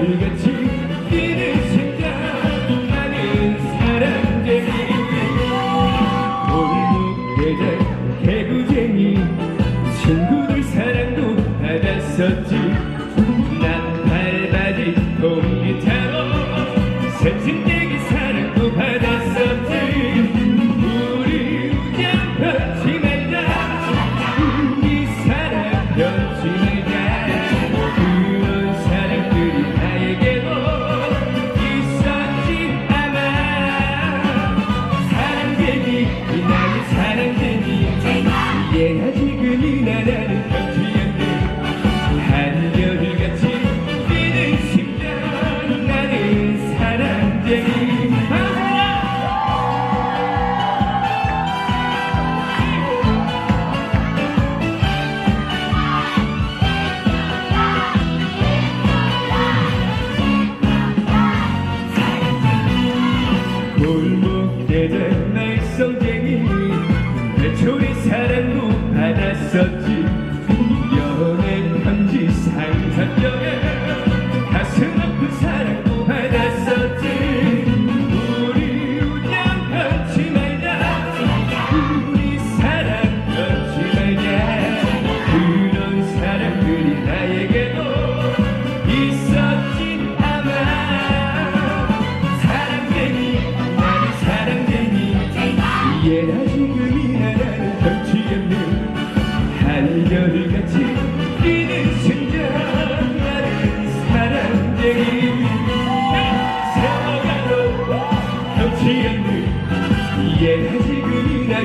一个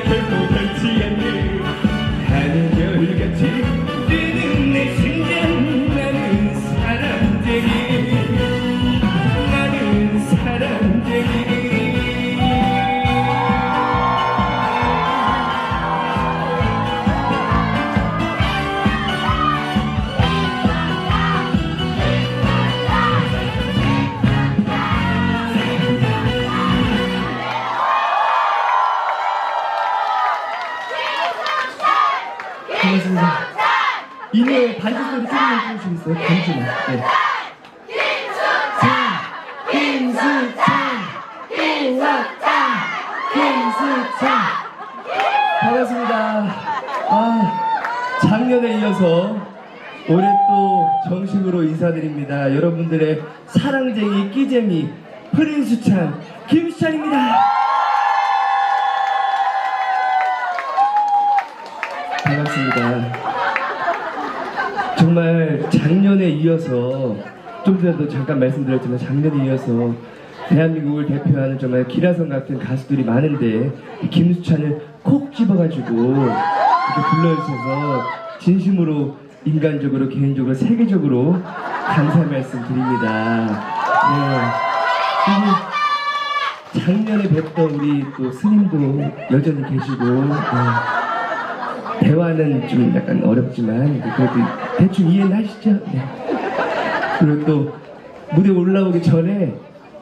지 반갑습니다. 이 노래 반주 소리 조금만 해주시겠어요? 반주만. 네. 김수찬, 김수찬, 또 왔다. 김수찬. 반갑습니다. 아, 작년에 이어서 올해 또 정식으로 인사드립니다. 여러분들의 사랑쟁이, 끼쟁이, 프린수찬, 김수찬입니다. 반갑습니다. 정말 작년에 이어서 좀 전에도 잠깐 말씀드렸지만 작년에 이어서 대한민국을 대표하는 정말 기라성 같은 가수들이 많은데 이 김수찬을 콕 집어가지고 이렇게 불러주셔서 진심으로 인간적으로 개인적으로 세계적으로 감사 말씀 드립니다. 네. 작년에 뵀던 우리 또 스님도 여전히 계시고 네. 대화는 좀 약간 어렵지만 그래도 대충 이해는 하시죠? 네. 그리고 또 무대 올라오기 전에